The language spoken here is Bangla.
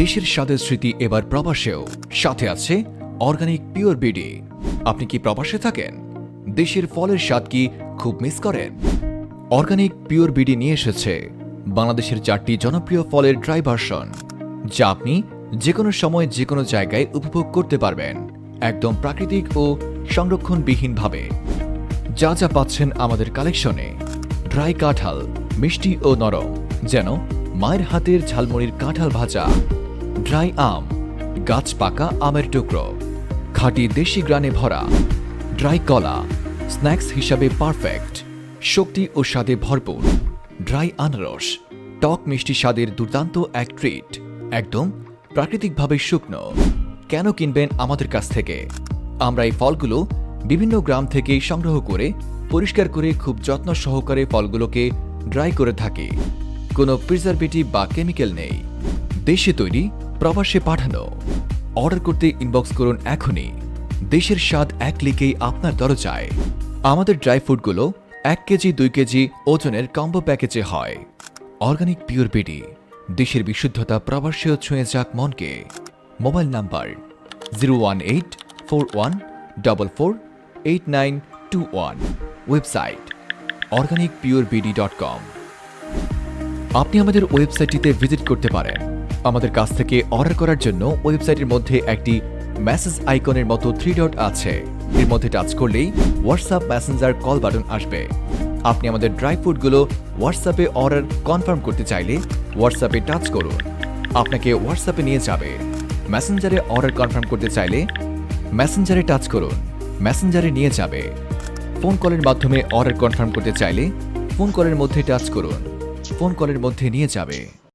দেশের স্বাদের স্মৃতি এবার প্রবাসেও। সাথে আছে অর্গানিক পিওর বিডি। আপনি কি প্রবাসে থাকেন? দেশের ফলের স্বাদ কি খুব মিস করেন? অর্গানিক পিওর বিডি নিয়ে এসেছে বাংলাদেশের চারটি জনপ্রিয় ফলের ড্রাই ভার্সন, যা আপনি যে কোনো সময় যে কোনো জায়গায় উপভোগ করতে পারবেন, একদম প্রাকৃতিক ও সংরক্ষণবিহীনভাবে। যা যা পাচ্ছেন আমাদের কালেকশনে, ড্রাই কাঁঠাল, মিষ্টি ও নরম, যেন মায়ের হাতের ঝালমুড়ির কাঁঠাল ভাজা। ড্রাই আম, গাছ পাকা আমের টুকরো, খাঁটি দেশি গ্রানে ভরা, ড্রাই কলা, স্ন্যাক্স হিসাবে পারফেক্ট, শক্তি ও স্বাদে ভরপুর, ড্রাই আনারস, টক মিষ্টি স্বাদের দুর্দান্ত এক ট্রিট একদম প্রাকৃতিকভাবে শুকনো। কেন কিনবেন আমাদের কাছ থেকে? আমরা এই ফলগুলো বিভিন্ন গ্রাম থেকে সংগ্রহ করে, পরিষ্কার করে খুব যত্ন সহকারে ফলগুলোকে ড্রাই করে থাকি। কোনো প্রিজারভেটিভ বা কেমিক্যাল নেই। দেশে তৈরি প্রবাসে পাঠানো। অর্ডার করতে ইনবক্স করুন এখনই। দেশের স্বাদ এক লিকেই আপনার দরজায়। আমাদের ড্রাই ফ্রুটগুলো এক কেজি, দুই কেজি ওজনের কম্বো প্যাকেজে হয়। Organic pure BD. দেশের বিশুদ্ধতা প্রবাসেও ছুঁয়ে যাক মনকে। Mobile number zero one eight four one double four eight nine two one website organic pure BD dot com আপনি আমাদের ওয়েবসাইটটিতে ভিজিট করতে পারেন। আমাদের কাছ থেকে অর্ডার করার জন্য ওয়েবসাইটের মধ্যে একটি মেসেজ আইকনের মতো থ্রি ডট আছে। এর মধ্যে টাচ করলেই হোয়াটসঅ্যাপ মেসেঞ্জার কল বাটন আসবে। আপনি আমাদের ড্রাই ফ্রুটগুলো হোয়াটসঅ্যাপে অর্ডার কনফার্ম করতে চাইলে হোয়াটসঅ্যাপে টাচ করুন। আপনাকে হোয়াটসঅ্যাপে নিয়ে যাবে। মেসেঞ্জারে অর্ডার কনফার্ম করতে চাইলে মেসেঞ্জারে টাচ করুন। মেসেঞ্জারে নিয়ে যাবে। ফোন কলের মাধ্যমে অর্ডার কনফার্ম করতে চাইলে ফোন কলের মধ্যে টাচ করুন। ফোন কলের মধ্যে নিয়ে যাবে।